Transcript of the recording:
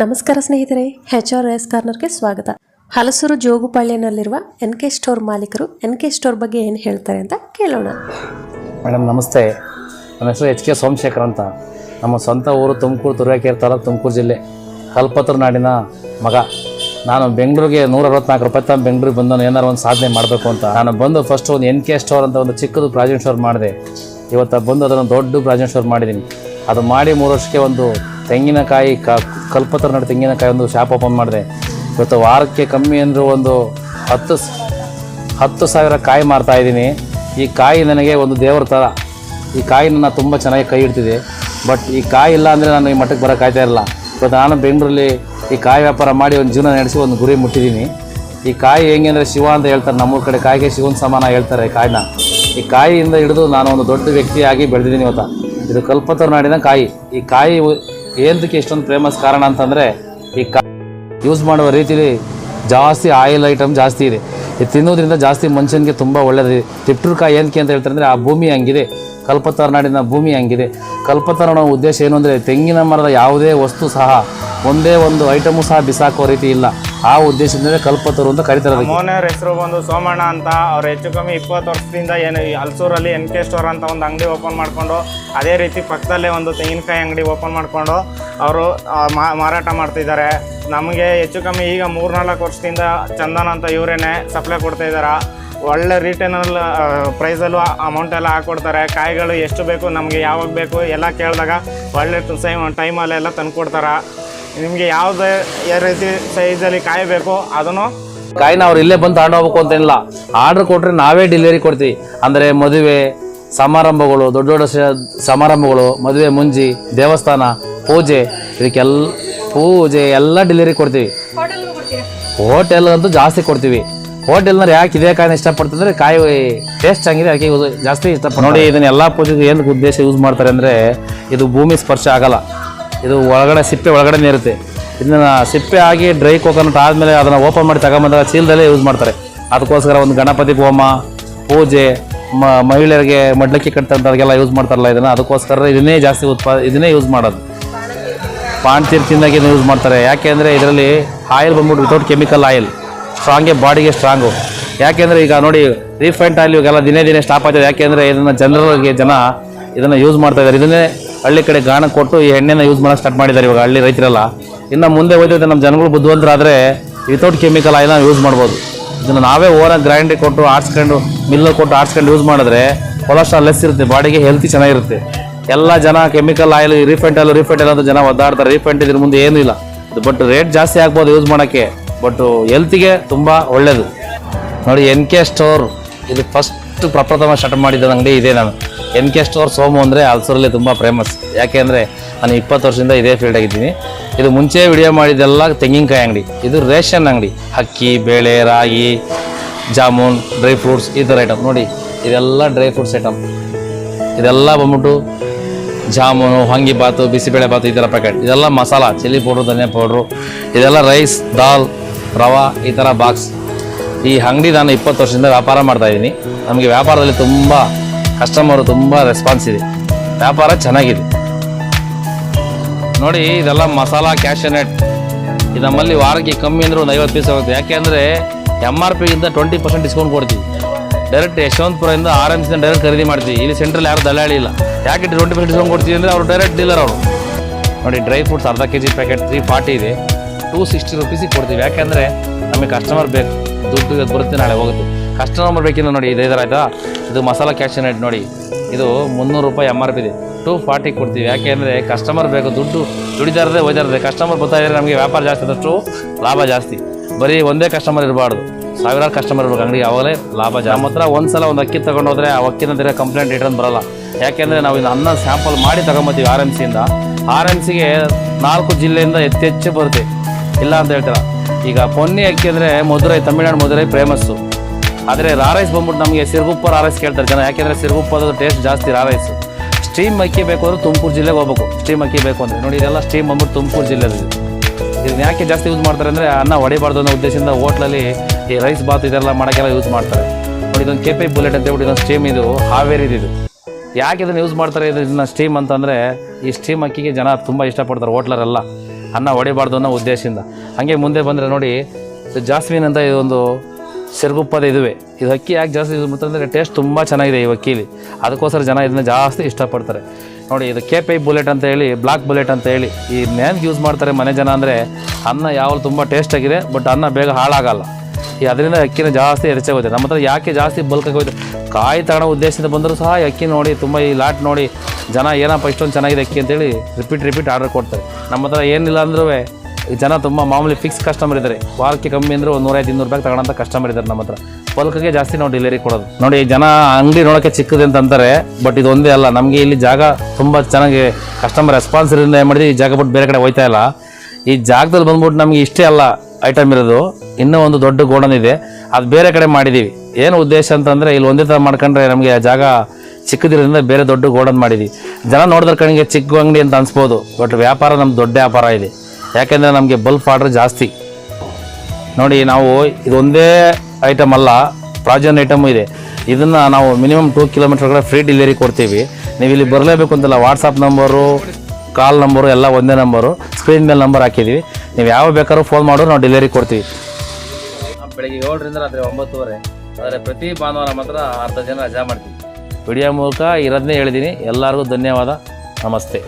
ನಮಸ್ಕಾರ ಸ್ನೇಹಿತರೆ H R S ಕಾರ್ನರ್ಗೆ ಸ್ವಾಗತ. ಹಲಸೂರು ಜೋಗುಪಾಳ್ಯನಲ್ಲಿರುವ ಎನ್ ಕೆ ಸ್ಟೋರ್ ಮಾಲೀಕರು ಎನ್ ಕೆ ಸ್ಟೋರ್ ಬಗ್ಗೆ ಏನು ಹೇಳ್ತಾರೆ ಅಂತ ಕೇಳೋಣ. ಮೇಡಮ್, ನಮಸ್ತೆ. ನನ್ನ ಹೆಸರು ಎಚ್ ಕೆ ಸೋಮಶೇಖರ್ ಅಂತ. ನಮ್ಮ ಸ್ವಂತ ಊರು ತುಮಕೂರು, ತುರುವೇಕೆರೆ ತಾಲೂಕು ತುಮಕೂರು ಜಿಲ್ಲೆ. ಕಲ್ಪತ್ರ ನಾಡಿನ ಮಗ. ನಾನು ಬೆಂಗಳೂರಿಗೆ ನೂರ ಅರವತ್ನಾಲ್ಕು ರೂಪಾಯಿ ತಮ್ಮ ಬೆಂಗಳೂರಿಗೆ ಬಂದು ನಾನು ಏನಾರು ಒಂದು ಸಾಧನೆ ಮಾಡಬೇಕು ಅಂತ. ನಾನು ಬಂದು ಫಸ್ಟ್ ಒಂದು ಎನ್ ಕೆ ಸ್ಟೋರ್ ಅಂತ ಒಂದು ಚಿಕ್ಕದು ಪ್ರಾಜೆಕ್ಟ್ ಸ್ಟೋರ್ ಮಾಡಿದೆ. ಇವತ್ತು ಬಂದು ಅದನ್ನು ದೊಡ್ಡ ಪ್ರಾಜೆಕ್ಟ್ ಸ್ಟೋರ್ ಮಾಡಿದ್ದೀನಿ. ಅದು ಮಾಡಿ ಮೂರು ವರ್ಷಕ್ಕೆ ಒಂದು ತೆಂಗಿನಕಾಯಿ ಕ, ಕಲ್ಪತ್ರ ನಾಡು ತೆಂಗಿನಕಾಯಿ ಒಂದು ಶಾಪ್ ಓಪನ್ ಮಾಡಿದೆ. ಇವತ್ತು ವಾರಕ್ಕೆ ಕಮ್ಮಿ ಅಂದರೂ ಒಂದು ಹತ್ತು ಹತ್ತು ಸಾವಿರ ಕಾಯಿ ಮಾರ್ತಾ ಈ ಕಾಯಿ ನನಗೆ ಒಂದು ದೇವ್ರ ಥರ ಈ ಕಾಯಿ ನನ್ನ ತುಂಬ ಚೆನ್ನಾಗಿ ಕೈ ಇಡ್ತಿದೆ ಬಟ್ ಈ ಕಾಯಿ ಇಲ್ಲ ಅಂದರೆ ನಾನು ಈ ಮಟ್ಟಕ್ಕೆ ಬರೋಕ್ಕಾಗ್ತಾ ಇರಲ್ಲ. ಇವತ್ತು ನಾನು ಬೆಂಗಳೂರಲ್ಲಿ ಈ ಕಾಯಿ ವ್ಯಾಪಾರ ಮಾಡಿ ಒಂದು ಜೀವನ ನಡೆಸಿ ಒಂದು ಗುರಿ ಮುಟ್ಟಿದ್ದೀನಿ. ಈ ಕಾಯಿ ಹೆಂಗೆ ಅಂದರೆ ಶಿವ ಅಂತ ಹೇಳ್ತಾರೆ. ನಮ್ಮೂರ ಕಡೆ ಕಾಯಿಗೆ ಶಿವನ ಸಮಾನ ಹೇಳ್ತಾರೆ ಈ ಕಾಯಿನ. ಈ ಕಾಯಿಯಿಂದ ಹಿಡಿದು ನಾನು ಒಂದು ದೊಡ್ಡ ವ್ಯಕ್ತಿಯಾಗಿ ಬೆಳೆದಿದ್ದೀನಿ ಇವತ್ತು. ಇದು ಕಲ್ಪತರು ನಾಡಿನ ಕಾಯಿ. ಈ ಕಾಯಿ ಏನದಕ್ಕೆ ಇಷ್ಟೊಂದು ಫೇಮಸ್ ಕಾರಣ ಅಂತಂದರೆ ಈ ಕ ಯೂಸ್ ಮಾಡುವ ರೀತಿಲಿ ಜಾಸ್ತಿ ಆಯಿಲ್ ಐಟಮ್ ಜಾಸ್ತಿ ಇದೆ. ಇದು ತಿನ್ನೋದ್ರಿಂದ ಜಾಸ್ತಿ ಮನುಷ್ಯನಿಗೆ ತುಂಬ ಒಳ್ಳೆಯದಿದೆ ತಿಪ್ಟೂರ್ಕಾಯಿ ಏನಕ್ಕೆ ಅಂತ ಹೇಳ್ತಾರೆ ಅಂದರೆ ಆ ಭೂಮಿ ಹಂಗಿದೆ. ಕಲ್ಪತರುನಾಡಿನ ಭೂಮಿ ಹಂಗಿದೆ. ಅನ್ನೋ ಉದ್ದೇಶ ಏನು ಅಂದರೆ ತೆಂಗಿನ ಮರದ ಯಾವುದೇ ವಸ್ತು ಸಹ ಒಂದೇ ಒಂದು ಐಟಮು ಸಹ ಬಿಸಾಕೋ ರೀತಿ ಇಲ್ಲ. ಆ ಉದ್ದೇಶದಿಂದ ಕಲ್ಪತರು ಅಂತ ಕರೀತಾರೆ ಅದಕ್ಕೆ. ಹೆಸರು ಬಂದು ಸೋಮಣ್ಣ ಅಂತ, ಅವ್ರು ಹೆಚ್ಚು ಕಮ್ಮಿ ಇಪ್ಪತ್ತು ವರ್ಷದಿಂದ ಏನು ಹಲ್ಸೂರಲ್ಲಿ ಎನ್ ಕೆ ಸ್ಟೋರ್ ಅಂತ ಒಂದು ಅಂಗಡಿ ಓಪನ್ ಮಾಡಿಕೊಂಡು, ಅದೇ ರೀತಿ ಪಕ್ಕದಲ್ಲೇ ಒಂದು ತೆಂಗಿನಕಾಯಿ ಅಂಗಡಿ ಓಪನ್ ಮಾಡಿಕೊಂಡು, ಅವರು ಮಾರಾಟ ಮಾಡ್ತಿದ್ದಾರೆ. ನಮಗೆ ಹೆಚ್ಚು ಕಮ್ಮಿ ಈಗ ಮೂರ್ನಾಲ್ಕು ವರ್ಷದಿಂದ ಚಂದನ ಅಂತ ಇವರೇನೆ ಸಪ್ಲೈ ಕೊಡ್ತಾ ಇದ್ದಾರೆ. ಒಳ್ಳೆ ರಿಟೇನಲ್ ಪ್ರೈಸಲ್ಲೂ ಅಮೌಂಟ್ ಎಲ್ಲ ಹಾಕ್ಕೊಡ್ತಾರೆ ಕಾಯಿಗಳು ಎಷ್ಟು ಬೇಕು, ನಮಗೆ ಯಾವಾಗ ಬೇಕು, ಎಲ್ಲ ಕೇಳಿದಾಗ ಒಳ್ಳೆ ಸೈಮ್ ಟೈಮಲ್ಲೆಲ್ಲ ತಂದು ಕೊಡ್ತಾರೆ ನಿಮಗೆ ಯಾವುದೇ ರೀತಿ ಸೈಜಲ್ಲಿ ಕಾಯಿ ಬೇಕು ಅದನ್ನು ಕಾಯಿನ ಅವ್ರು ಇಲ್ಲೇ ಬಂದು ತಗೊಂಡು ಹೋಗ್ಬೇಕು ಅಂತೇನಿಲ್ಲ ಆರ್ಡರ್ ಕೊಟ್ಟರೆ ನಾವೇ ಡೆಲಿವರಿ ಕೊಡ್ತೀವಿ. ಅಂದರೆ ಮದುವೆ ಸಮಾರಂಭಗಳು ದೊಡ್ಡ ದೊಡ್ಡ ಸಮಾರಂಭಗಳು ಮದುವೆ ಮುಂಜಿ ದೇವಸ್ಥಾನ ಪೂಜೆ ಇದಕ್ಕೆಲ್ಲ ಪೂಜೆ ಎಲ್ಲ ಡೆಲಿವರಿ ಕೊಡ್ತೀವಿ. ಹೋಟೆಲ್ ಅಂತೂ ಜಾಸ್ತಿ ಕೊಡ್ತೀವಿ. ಹೋಟೆಲ್ನವ್ರು ಯಾಕೆ ಇದೇ ಕಾಯಿನ ಇಷ್ಟಪಡ್ತಂದ್ರೆ ಕಾಯಿ ಟೇಸ್ಟ್ ಚೆನ್ನಾಗಿದೆ ಅದಕ್ಕೆ ಜಾಸ್ತಿ ಇಷ್ಟಪಡ್ತಾರೆ. ನೋಡಿ ಇದನ್ನೆಲ್ಲ ಪೂಜೆಗೆ ಏನು ಉದ್ದೇಶ ಯೂಸ್ ಮಾಡ್ತಾರೆ ಅಂದರೆ ಇದು ಭೂಮಿ ಸ್ಪರ್ಶ ಆಗಲ್ಲ. ಇದು ಒಳಗಡೆ ಸಿಪ್ಪೆ ಒಳಗಡೆನೇ ಇರುತ್ತೆ. ಇದನ್ನ ಸಿಪ್ಪೆ ಆಗಿ ಡ್ರೈ ಕೋಕೋನಟ್ ಆದಮೇಲೆ ಅದನ್ನು ಓಪನ್ ಮಾಡಿ ತಗೊಂಬಂದಾಗ ಚೀಲದಲ್ಲೇ ಯೂಸ್ ಮಾಡ್ತಾರೆ. ಅದಕ್ಕೋಸ್ಕರ ಒಂದು ಗಣಪತಿ ಹೋಮ, ಪೂಜೆ ಮಹಿಳೆಯರಿಗೆ ಮಡ್ಲಕ್ಕಿ ಕಟ್ಟಂಥವ್ರಿಗೆಲ್ಲ ಯೂಸ್ ಮಾಡ್ತಾರಲ್ಲ ಇದನ್ನು. ಅದಕ್ಕೋಸ್ಕರ ಇದನ್ನೇ ಜಾಸ್ತಿ ಉತ್ಪಾ, ಇದನ್ನೇ ಯೂಸ್ ಮಾಡೋದು. ಪಾಣ್ತೀರ್ ತಿಂದಾಗೆ ಯೂಸ್ ಮಾಡ್ತಾರೆ. ಯಾಕೆ ಅಂದರೆ ಇದರಲ್ಲಿ ಆಯಿಲ್ ಬಂದ್ಬಿಟ್ಟು ವಿತೌಟ್ ಕೆಮಿಕಲ್ ಆಯಿಲ್ ಸ್ಟ್ರಾಂಗೇ ಬಾಡಿಗೆ ಸ್ಟ್ರಾಂಗು ಯಾಕೆಂದರೆ ಈಗ ನೋಡಿ ರೀಫೈಂಡ್ ಆಯಿಲ್ ಇವಾಗೆಲ್ಲ ದಿನೇ ದಿನೇ ಸ್ಟಾಪ್ ಆಗ್ತದೆ. ಯಾಕೆಂದರೆ ಇದನ್ನು ಜನರಿಗೆ ಜನ ಇದನ್ನು ಯೂಸ್ ಮಾಡ್ತಾ ಇದ್ದಾರೆ. ಇದನ್ನೇ ಹಳ್ಳಿ ಕಡೆ ಗಾಣ ಕೊಟ್ಟು ಈ ಎಣ್ಣೆನ ಯೂಸ್ ಮಾಡೋಕೆ ಸ್ಟಾರ್ಟ್ ಮಾಡಿದ್ದಾರೆ ಇವಾಗ ಹಳ್ಳಿ ರೈತರೆಲ್ಲ. ಇನ್ನು ಮುಂದೆ ಹೋದ್ರೆ ನಮ್ಮ ಜನಗಳು ಬುದ್ಧಿವಂತರಾದರೆ ವಿತೌಟ್ ಕೆಮಿಕಲ್ ಆಯಿಲ್ ಯೂಸ್ ಮಾಡ್ಬೋದು. ಇದನ್ನು ನಾವೇ ಓನಾಗಿ ಗ್ರೈಂಡ್ ಕೊಟ್ಟು ಆಡ್ಸ್ಕೊಂಡು ಮಿಲ್ಲು ಕೊಟ್ಟು ಆಡ್ಸ್ಕೊಂಡು ಯೂಸ್ ಮಾಡಿದ್ರೆ ಕೊಲೆಸ್ಟ್ರಾಲ್ ಲೆಸ್ ಇರುತ್ತೆ, ಬಾಡಿಗೆ ಹೆಲ್ತಿ ಚೆನ್ನಾಗಿರುತ್ತೆ. ಎಲ್ಲ ಜನ chemical oil refined oil refined oil ಅಂತ ಜನ ಒದ್ದಾಡ್ತಾರೆ. ರೀಫೆಂಟ್ ಇದ್ರ ಮುಂದೆ ಏನೂ ಇಲ್ಲ. ಬಟ್ ರೇಟ್ ಜಾಸ್ತಿ ಆಗ್ಬೋದು ಯೂಸ್ ಮಾಡೋಕ್ಕೆ. ಬಟ್ ಹೆಲ್ತಿಗೆ ತುಂಬ ಒಳ್ಳೆಯದು ನೋಡಿ ಎನ್ ಕೆ ಸ್ಟೋರ್ ಇದು ಫಸ್ಟ್ ಪ್ರಪ್ರಥಮ ಸ್ಟಾರ್ಟ್ ಮಾಡಿದ ಅಂಗಡಿ ಇದೆ ನಾನು. ಎನ್ ಕೆ ಸ್ಟೋರ್ ಸೋಮು ಅಂದರೆ ಹಲ್ಸೂರಲ್ಲಿ ತುಂಬ ಫೇಮಸ್ ಯಾಕೆಂದರೆ ನಾನು ಇಪ್ಪತ್ತು ವರ್ಷದಿಂದ ಇದೇ ಫೀಲ್ಡ್ ಆಗಿದ್ದೀನಿ. ಇದು ಮುಂಚೆ ವಿಡಿಯೋ ಮಾಡಿದ್ದೆಲ್ಲ ತೆಂಗಿನಕಾಯಿ ಅಂಗಡಿ. ಇದು ರೇಷನ್ ಅಂಗಡಿ. ಅಕ್ಕಿ, ಬೇಳೆ, ರಾಗಿ, ಜಾಮೂನ್ ಡ್ರೈ ಫ್ರೂಟ್ಸ್ ಈ ಥರ ಐಟಮ್ ನೋಡಿ, ಇದೆಲ್ಲ ಡ್ರೈ ಫ್ರೂಟ್ಸ್ ಐಟಮ್ ಇದೆಲ್ಲ ಬಂದ್ಬಿಟ್ಟು ಜಾಮೂನು ವಾಂಗಿಬಾತು ಬಿಸಿಬೇಳೆ ಬಾತು ಈ ಥರ ಪ್ಯಾಕೆಟ್ ಇದೆಲ್ಲ ಮಸಾಲ ಚಿಲ್ಲಿ ಪೌಡ್ರು ಧನಿಯಾ ಪೌಡ್ರು ಇದೆಲ್ಲ ರೈಸ್ ದಾಲ್ ರವಾ ಈ ಥರ ಬಾಕ್ಸ್ ಈ ಅಂಗಡಿ ನಾನು ಇಪ್ಪತ್ತು ವರ್ಷದಿಂದ ವ್ಯಾಪಾರ ಮಾಡ್ತಾಯಿದ್ದೀನಿ ನಮಗೆ ವ್ಯಾಪಾರದಲ್ಲಿ ತುಂಬ ಕಸ್ಟಮರು ತುಂಬ ರೆಸ್ಪಾನ್ಸ್ ಇದೆ. ವ್ಯಾಪಾರ ಚೆನ್ನಾಗಿದೆ. ನೋಡಿ, ಇದೆಲ್ಲ ಮಸಾಲ ಕ್ಯಾಶನೆಟ್ ಇದು ನಮ್ಮಲ್ಲಿ ವಾರಕ್ಕೆ ಕಮ್ಮಿ ಅಂದ್ರೆ ಒಂದು ಐವತ್ತು ಪೀಸ್ ಆಗುತ್ತೆ. ಯಾಕೆ ಅಂದರೆ ಎಂ ಆರ್ ಪಿಗಿಂತ ಟ್ವೆಂಟಿ ಪರ್ಸೆಂಟ್ ಡಿಸ್ಕೌಂಟ್ ಕೊಡ್ತೀವಿ. ಡೈರೆಕ್ಟ್ ಯಶವಂತಪುರದಿಂದ ಆರ್ ಎಂ ಸಿಂದ ಡೈರೆಕ್ಟ್ ಖರೀದಿ ಮಾಡ್ತೀವಿ. ಇಲ್ಲಿ ಸೆಂಟ್ರಲ್ಲಿ ಯಾರು ದಲ್ಲಾಳಿ ಇಲ್ಲ. ಯಾಕೆ ಟ್ವೆಂಟಿ ಪರ್ಸೆಂಟ್ ಡಿಸ್ಕೌಂಟ್ ಕೊಡ್ತೀವಿ ಅಂದರೆ ಅವರು ಡೈರೆಕ್ಟ್ ಡೀಲರ್ ಅವರು. ನೋಡಿ ಡ್ರೈ ಫ್ರೂಟ್ಸ್ ಅರ್ಧ K G packet three forty ಇದೆ ಟೂ ಸಿಕ್ಸ್ಟಿ ರುಪೀಸಿಗೆ ಕೊಡ್ತೀವಿ. ಯಾಕೆಂದರೆ ನಮಗೆ ಕಸ್ಟಮರ್ ಬೇಕು. ದುಡ್ಡು ಇವತ್ತು ಬರುತ್ತೆ, ನಾಳೆ ಹೋಗುತ್ತೆ. ಕಸ್ಟಮರ್ ಬೇಕಿಲ್ಲ ನೋಡಿ, ಇದು ಇದರ ಆಯಿತಾ ಇದು ಮಸಾಲ ಕ್ಯಾಶನೆಟ್ ನೋಡಿ. ಇದು ಮುನ್ನೂರು ರೂಪಾಯಿ ಎಂ ಆರ್ ಪಿ ಇದೆ ಟೂ ಫಾರ್ಟಿ ಕೊಡ್ತೀವಿ. ಯಾಕೆ ಅಂದರೆ ಕಸ್ಟಮರ್ ಬೇಕು, ದುಡ್ಡು ದುಡಿದಾರದೆ ಓದಾರದೆ ಕಸ್ಟಮರ್ ಬರ್ತಾ ನಮಗೆ ವ್ಯಾಪಾರ ಜಾಸ್ತಿ ಆದಷ್ಟು ಲಾಭ ಜಾಸ್ತಿ. ಬರೀ ಒಂದೇ ಕಸ್ಟಮರ್ ಇರಬಾರ್ದು. ಸಾವಿರಾರು ಕಸ್ಟಮರ್ ಇರಬೇಕು ಅಂಗಡಿಗೆ ಅವಾಗಲೇ ಲಾಭ ಜಾಸ್ತಿ. ಹತ್ರ ಒಂದು ಸಲ ಒಂದು ಅಕ್ಕಿ ತೊಗೊಂಡೋದ್ರೆ ಆ ಅಕ್ಕಿನ ಕಂಪ್ಲೇಂಟ್ ರಿಟರ್ನ್ ಬರಲ್ಲ. ಯಾಕೆಂದರೆ ನಾವು ಇದು ಅನ್ನ ಸ್ಯಾಂಪಲ್ ಮಾಡಿ ತಗೊಂಬತ್ತೀವಿ ಆರ್ ಎಂ ಸಿಯಿಂದ ಆರ್ ಎಂ ಸಿಗೆ ನಾಲ್ಕು ಜಿಲ್ಲೆಯಿಂದ ಹೆಚ್ಚೆಚ್ಚು ಬರುತ್ತೆ. ಇಲ್ಲ ಅಂತ ಹೇಳ್ತಾರೆ? ಈಗ ಪೊನ್ನಿ ಅಕ್ಕಿ ಅಂದರೆ ಮಧುರೈ, ತಮಿಳ್ನಾಡು ಮಧುರೈ ಫೇಮಸ್ಸು ಆದರೆ ರಾರೈಸ್ ಬಂದ್ಬಿಟ್ಟು ನಮಗೆ ಸಿರುಗುಪ್ಪ ರಾರೈಸ್ ಕೇಳ್ತಾರೆ ಜನ. ಯಾಕೆಂದರೆ ಸಿರುಗುಪ್ಪದ ಟೇಸ್ಟ್ ಜಾಸ್ತಿ ರಾರೈಸ್ ಸ್ಟೀಮ್ ಅಕ್ಕಿ ಬೇಕು ಅಂದರೆ ತುಮಕೂರು ಜಿಲ್ಲೆಗೆ ಹೋಗ್ಬೇಕು. ಸ್ಟೀಮ್ ಅಕ್ಕಿ ಬೇಕು ಅಂದರೆ. ನೋಡಿ, ಇದೆಲ್ಲ ಸ್ಟೀಮ್ ಬಂದ್ಬಿಟ್ಟು ತುಮಕೂರು ಜಿಲ್ಲೆಯಲ್ಲಿ ಇದನ್ನ ಯಾಕೆ ಜಾಸ್ತಿ ಯೂಸ್ ಮಾಡ್ತಾರೆ ಅಂದರೆ ಅನ್ನ ಹೊಡಿಬಾರ್ದು ಅನ್ನೋ ಉದ್ದೇಶದಿಂದ ಹೋಟ್ಲಲ್ಲಿ ಈ ರೈಸ್ ಬಾತ್ ಇದೆಲ್ಲ ಮಾಡೋಕ್ಕೆಲ್ಲ ಯೂಸ್ ಮಾಡ್ತಾರೆ. ನೋಡಿ, ಇದೊಂದು ಕೆ ಪಿ ಬುಲೆಟ್ ಅಂತ ಹೇಳ್ಬಿಟ್ಟು ಇದೊಂದು ಸ್ಟೀಮ್ ಇದು. ಹಾವೇರಿ ಇದು. ಯಾಕೆ ಇದನ್ನು ಯೂಸ್ ಮಾಡ್ತಾರೆ ಇದನ್ನ ಸ್ಟೀಮ್ ಅಂತಂದರೆ ಈ ಸ್ಟೀಮ್ ಅಕ್ಕಿಗೆ ಜನ ತುಂಬ ಇಷ್ಟಪಡ್ತಾರೆ ಹೋಟ್ಲರೆಲ್ಲ. ಅನ್ನ ಹೊಡಿಬಾರ್ದು ಅನ್ನೋ ಉದ್ದೇಶದಿಂದ. ಹಾಗೆ ಮುಂದೆ ಬಂದರೆ ನೋಡಿ ಜಾಸ್ಮಿನ್ ಅಂತ ಇದೊಂದು ಸಿರುಗುಪ್ಪದ ಇದುವೆ. ಇದು ಅಕ್ಕಿ ಯಾಕೆ ಜಾಸ್ತಿ ಯೂಸ್ ಮಾಡ್ತಾರೆ ಅಂದರೆ ಟೇಸ್ಟ್ ತುಂಬ ಚೆನ್ನಾಗಿದೆ ಈ ಅಕ್ಕಿಲಿ. ಅದಕ್ಕೋಸ್ಕರ ಜನ ಇದನ್ನ ಜಾಸ್ತಿ ಇಷ್ಟಪಡ್ತಾರೆ. ನೋಡಿ, ಇದು ಕೆ ಪೈ ಬುಲೆಟ್ ಅಂತ ಹೇಳಿ ಬ್ಲಾಕ್ ಬುಲೆಟ್ ಅಂತ ಹೇಳಿ, ಈ ಮ್ಯಾನ್ಗೆ ಯೂಸ್ ಮಾಡ್ತಾರೆ ಮನೆ ಜನ ಅಂದರೆ ಅನ್ನ ಯಾವಾಗಲೂ ತುಂಬ ಟೇಸ್ಟಾಗಿದೆ ಬಟ್ ಅನ್ನ ಬೇಗ ಹಾಳಾಗಲ್ಲ. ಈ ಅದರಿಂದ ಅಕ್ಕಿನ ಜಾಸ್ತಿ ಹೆಚ್ಚಾಗುತ್ತೆ ನಮ್ಮ ಹತ್ರ ಯಾಕೆ ಜಾಸ್ತಿ ಬಲ್ಕಾಗಿ ಹೋಯ್ತು ಕಾಯಿ ತಗೊಳ್ಳೋ ಉದ್ದೇಶದಿಂದ ಬಂದರೂ ಸಹ ಈ ಅಕ್ಕಿ ನೋಡಿ, ತುಂಬ ಈ ಲಾಟ್ ನೋಡಿ ಜನ ಏನಪ್ಪ ಇಷ್ಟೊಂದು ಚೆನ್ನಾಗಿದೆ ಅಕ್ಕಿ ಅಂತೇಳಿ ರಿಪೀಟ್ ರಿಪೀಟ್ ಆರ್ಡರ್ ಕೊಡ್ತಾರೆ. ನಮ್ಮ ಹತ್ರ ಏನಿಲ್ಲ ಅಂದ್ರೂ ಜನ ತುಂಬ ಮಾಮೂಲಿ ಫಿಕ್ಸ್ ಕಸ್ಟಮರ್ ಇದ್ದಾರೆ ವಾರಕ್ಕೆ ಕಮ್ಮಿ ಅಂದರೆ ಒಂದು ನೂರೈದು ಇನ್ನೂರು ರೂಪಾಯಿ ತಗೊಳ್ಳೋಂಥ ಕಸ್ಟಮರ್ ಇದ್ದಾರೆ ನಮ್ಮ ಹತ್ರ ಬಲ್ಕಿಗೆ ಜಾಸ್ತಿ ನಾವು ಡೆಲಿವರಿ ಕೊಡೋದು. ನೋಡಿ ಜನ ಅಂಗಡಿ ನೋಡೋಕ್ಕೆ ಚಿಕ್ಕದೆ ಅಂತ ಅಂತಾರೆ ಬಟ್ ಇದು ಒಂದೇ ಅಲ್ಲ. ನಮಗೆ ಇಲ್ಲಿ ಜಾಗ ತುಂಬ ಚೆನ್ನಾಗಿ ಕಸ್ಟಮರ್ ರೆಸ್ಪಾನ್ಸ್ ಇರೋದ್ರಿಂದ ಏನು ಮಾಡಿದ್ವಿ? ಈ ಜಾಗ ಬಿಟ್ಟು ಬೇರೆ ಕಡೆ ಹೋಯ್ತಾ ಇಲ್ಲ. ಈ ಜಾಗದಲ್ಲಿ ಬಂದ್ಬಿಟ್ಟು ನಮಗೆ ಇಷ್ಟೇ ಅಲ್ಲ ಐಟಮ್ ಇರೋದು. ಇನ್ನೂ ಒಂದು ದೊಡ್ಡ ಗೋಡನ್ ಇದೆ. ಅದು ಬೇರೆ ಕಡೆ ಮಾಡಿದ್ದೀವಿ ಏನು ಉದ್ದೇಶ ಅಂತಂದರೆ ಇಲ್ಲಿ ಒಂದೇ ಥರ ಮಾಡ್ಕೊಂಡ್ರೆ ನಮಗೆ ಜಾಗ ಚಿಕ್ಕದಿರೋದ್ರಿಂದ ಬೇರೆ ದೊಡ್ಡ ಗೋಡನ್ ಮಾಡಿದ್ವಿ. ಜನ ನೋಡಿದ್ರೆ ಕಣಿಗೆ ಚಿಕ್ಕ ಅಂಗಡಿ ಅಂತ ಅನ್ಸ್ಬೋದು ಬಟ್ ವ್ಯಾಪಾರ ನಮ್ಮ ದೊಡ್ಡ ವ್ಯಾಪಾರ ಇದೆ. ಯಾಕೆಂದರೆ ನಮಗೆ ಬಲ್ಫ್ ಆರ್ಡ್ರ್ ಜಾಸ್ತಿ. ನೋಡಿ ನಾವು ಇದೊಂದೇ ಐಟಮ್ ಅಲ್ಲ ಪ್ರಾಜನ್ ಐಟಮ್ ಇದೆ. ಇದನ್ನು ನಾವು ಮಿನಿಮಮ್ ಟೂ ಕಿಲೋಮೀಟರ್ ಕೂಡ ಫ್ರೀ ಡೆಲಿವರಿ ಕೊಡ್ತೀವಿ. ನೀವು ಇಲ್ಲಿ ಬರಲೇಬೇಕು ಅಂತಲ್ಲ ವಾಟ್ಸಪ್ ನಂಬರು ಕಾಲ್ ನಂಬರು ಎಲ್ಲ ಒಂದೇ ನಂಬರು ಸ್ಕ್ರೀನ್ ಮೇಲೆ ನಂಬರ್ ಹಾಕಿದ್ದೀವಿ ನೀವು ಯಾವ ಬೇಕಾದ್ರೂ ಫೋನ್ ಮಾಡೋ ನಾವು ಡೆಲಿವರಿ ಕೊಡ್ತೀವಿ. ಬೆಳಿಗ್ಗೆ ಏಳರಿಂದ ರಾತ್ರಿ ಒಂಬತ್ತುವರೆ ಆದರೆ ಪ್ರತಿ ಭಾನುವಾರ ಮಾತ್ರ ಅರ್ಧ ಜನ ರಜಾ ಮಾಡ್ತೀವಿ. ವಿಡಿಯೋ ಮೂಲಕ ಇರೋದನ್ನೇ ಹೇಳಿದ್ದೀನಿ. ಎಲ್ಲರಿಗೂ ಧನ್ಯವಾದ. ನಮಸ್ತೆ.